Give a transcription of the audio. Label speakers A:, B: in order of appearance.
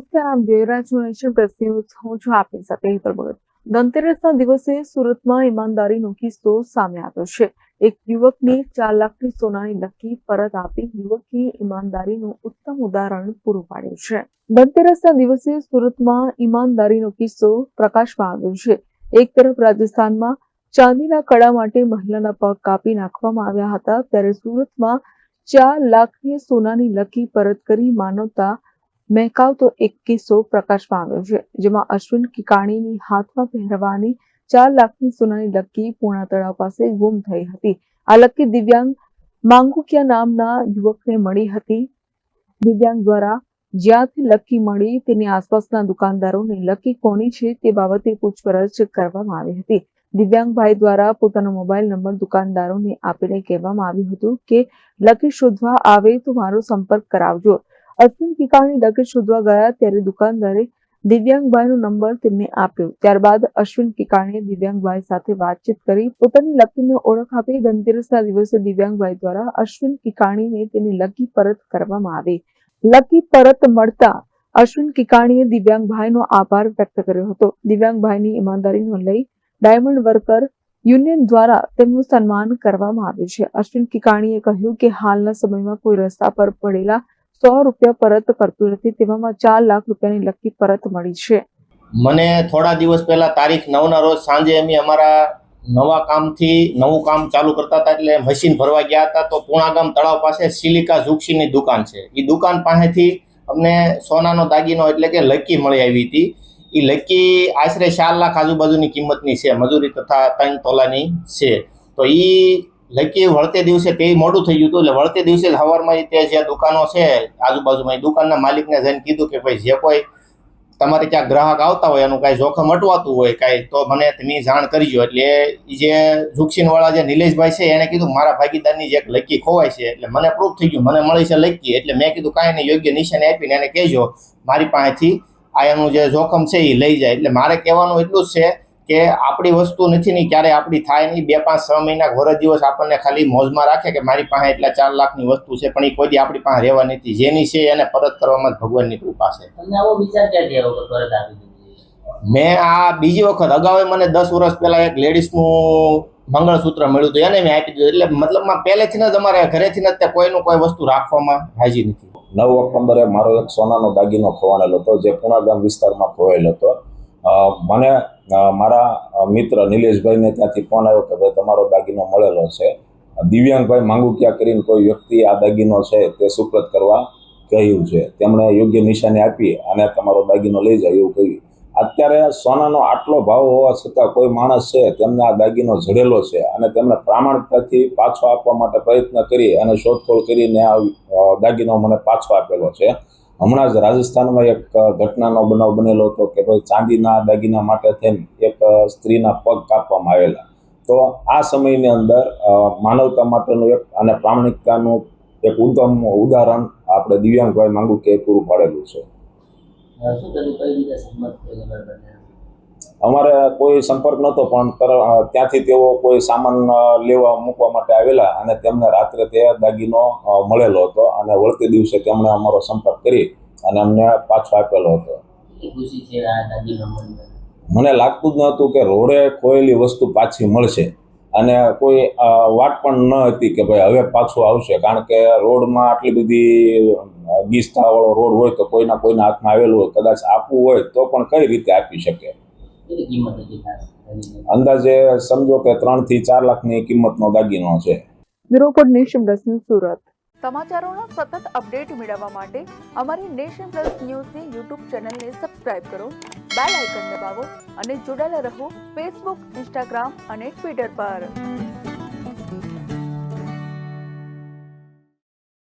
A: નમસ્કાર, આમ જોઈ રહ્યા છો હું છું આપની સાથે હેતલ ધનતેરસના દિવસે સુરતમાં ઈમાનદારીનો કિસ્સો સામે આવ્યો છે. એક યુવકને ચાર લાખની સોનાની લકી પરત આપી યુવકની ઈમાનદારીનું ઉત્તમ ઉદાહરણ પૂરું પાડ્યું છે. ધનતેરસના દિવસે સુરતમાં ઈમાનદારીનો કિસ્સો પ્રકાશમાં આવ્યો છે. એક તરફ રાજસ્થાનમાં ચાંદીના કડા માટે મહિલાના પગ કાપી નાખવામાં આવ્યા હતા, ત્યારે સુરતમાં ચાર લાખની સોનાની લકી પરત કરી માનવતા મહેકાવતો એક કિસ્સો પ્રકાશમાં આવ્યો છે, જેમાં અશ્વિન કિકાણીની હાથમાં પહેરવાની ચાર લાખની સોનાની લકી પૂર્ણા તળાવ પાસે ગુમ થઈ હતી. આ લક્કી દિવ્યાંગ માંગુકિયા નામના યુવકને મળી હતી. દિવ્યાંગ દ્વારા જ્યાંથી લકી મળી તેની આસપાસના દુકાનદારોને લકી કોની છે તે બાબતે પૂછપરછ કરવામાં આવી હતી. દિવ્યાંગભાઈ દ્વારા પોતાનો મોબાઈલ નંબર દુકાનદારોને આપીને કહેવામાં આવ્યું હતું કે, લકી શોધવા આવે તો મારો સંપર્ક કરાવજો. અશ્વિન કિકાણી લકી શોધવા ગયા ત્યારે દુકાનદારે દિવ્યાંગભાઈનો નંબર તેમને આપ્યો. ત્યારબાદ અશ્વિન કિકાણીએ દિવ્યાંગભાઈ સાથે વાતચીત કરી પોતાની લકીને ઓળખ આપી ધનતેરસના દિવસે દિવ્યાંગભાઈ દ્વારા અશ્વિન કિકાણીને તેની લકી પરત કરવામાં આવી. લકી પરત મળતા અશ્વિન કિકાણીએ દિવ્યાંગભાઈનો આભાર વ્યક્ત કર્યો હતો. દિવ્યાંગભાઈની ઈમાનદારીનો લઈ ડાયમંડ વર્કર યુનિયન દ્વારા તેમનું સન્માન કરવામાં આવ્યું છે. અશ્વિન કિકાણીએ કહ્યું કે હાલના સમયમાં કોઈ રસ્તા પર પડેલા સો રૂપિયા પરત કરતું નથી, તેવામાં ચાર લાખ રૂપિયાની લકી પરત મળી છે.
B: મને થોડા દિવસ પહેલા તારીખ નવના રોજ સાંજે અમે અમારા નવા કામથી નવું કામ ચાલુ કરતા હતા એટલે મશીન ભરવા ગયા હતા, તો પૂણાગામ તળાવ પાસે સિલિકા ઝુક્ષીની દુકાન છે. એ દુકાન પાસેથી અમને સોનાનો દાગીનો એટલે કે લકી મળી આવી હતી. એ લકી આશરે ચાર લાખ આજુબાજુની કિંમતની છે, મજૂરી તથા ત્રણ તોલાની છે. તો એ લકી વળતે દિવસે તે મોડું થઈ ગયું હતું એટલે વળતે દિવસે સવારમાં તે જે દુકાનો છે, આજુબાજુમાં એ દુકાનના માલિકને જઈને કીધું કે ભાઈ જે કોઈ તમારે ત્યાં ગ્રાહક આવતા હોય, એનું કાંઈ જોખમ અટવાતું હોય કાંઈ, તો મને તમે જાણ કરજો. એટલે જે ઝુકસીનવાળા જે નિલેશભાઈ છે એણે કીધું, મારા ભાગીદારની જે એક લકી ખોવાય છે, એટલે મને પ્રૂફ થઈ ગયું, મને મળી છે લકી. એટલે મેં કીધું, કાંઈ નહીં, યોગ્ય નિશાને આપીને એને કહેજો. મારી પાસેથી આ એનું જે જોખમ છે એ લઈ જાય. એટલે મારે કહેવાનું એટલું જ છે કે આપણી વસ્તુ નથી નહીં ક્યારે આપણી થાય નહીં. બે પાંચ છ મહિના ઘોર દિવસ આપણને ખાલી મોજમાં રાખે કે મારી પાસે એટલા ચાર લાખની વસ્તુ છે પણ એ કોઈ દી આપણી પાસે રહેવા નથી. જેની છે એને પરત કરવામાં જ ભગવાનની કૃપા છે.
C: તમને આવો વિચાર ક્યાંથી આવ્યો પરત આપી
B: મેં આ બીજી વખત અગાઉ મને દસ વર્ષ પહેલા એક લેડીઝનું મંગળસૂત્ર મળ્યું હતું. એને મેં આપી દીધું. એટલે મતલબમાં પહેલેથી જ અમારે ઘરેથી જ તે કોઈનું કોઈ વસ્તુ રાખવામાં રાજી નથી.
D: નવ ઓક્ટોબરે મારો એક સોનાનો દાગીનો ખોવાયેલો હતો જે પુણાગામ વિસ્તારમાં ખોવાયેલો હતો. મને મારા મિત્ર નિલેશભાઈને ત્યાંથી ફોન આવ્યો કે ભાઈ, તમારો દાગીનો મળેલો છે. દિવ્યાંગભાઈ માંગુકિયા કરીને કોઈ વ્યક્તિ આ દાગીનો છે તે સુપ્રત કરવા કહ્યું છે. તેમણે યોગ્ય નિશાની આપી અને તમારો દાગીનો લઈ જાય એવું કહ્યું. અત્યારે સોનાનો આટલો ભાવ હોવા છતાં કોઈ માણસ છે તેમને આ દાગીનો જડેલો છે અને તેમણે પ્રામાણિકતાથી પાછો આપવા માટે પ્રયત્ન કરી અને શોધખોળ કરીને આ દાગીનો મને પાછો આપેલો છે. હમણાં જ રાજસ્થાનમાં એક ઘટનાનો બનાવ બનેલો હતો કે ભાઈ ચાંદીના દાગીના માટે થઈને એક સ્ત્રીના પગ કાપવામાં આવેલા. તો આ સમયની અંદર માનવતા માટેનું એક અને પ્રામાણિકતાનું એક ઉત્તમ ઉદાહરણ આપણે દિવ્યાંગભાઈ માંગુ કે પૂરું પાડેલું છે. અમારે કોઈ સંપર્ક નહોતો પણ ત્યાંથી તેઓ કોઈ સામાન લેવા મૂકવા માટે આવેલા અને તેમને રાત્રે તે દાગીનો મળેલો હતો અને વળતે દિવસે તેમણે અમારો સંપર્ક કરી અને અમને પાછો આપેલો હતો. મને લાગતું જ નહોતું કે રોડે ખોયેલી વસ્તુ પાછી મળશે અને કોઈ વાટ પણ ન હતી કે ભાઈ હવે પાછું આવશે કારણ કે રોડમાં આટલી બધી અ, ગીચતાવાળો રોડ હોય તો કોઈના કોઈના હાથમાં આવેલું હોય કદાચ આપવું હોય તો પણ કઈ રીતે આપી શકે? અંદાજે સમજો કે ત્રણથી ચાર લાખની કિંમતનો દાગીનો છે.
A: Bureau Nation Plus News Surat.
E: સમાચારોનો સતત અપડેટ મેળવવા માટે અમારી નેશન પ્લસ ન્યૂઝની યુટ્યુબ ચેનલને સબસ્ક્રાઇબ કરો બેલ આઇકન દબાવો અને જોડાયેલા રહો ફેસબુક ઇન્સ્ટાગ્રામ અને ટ્વિટર પર.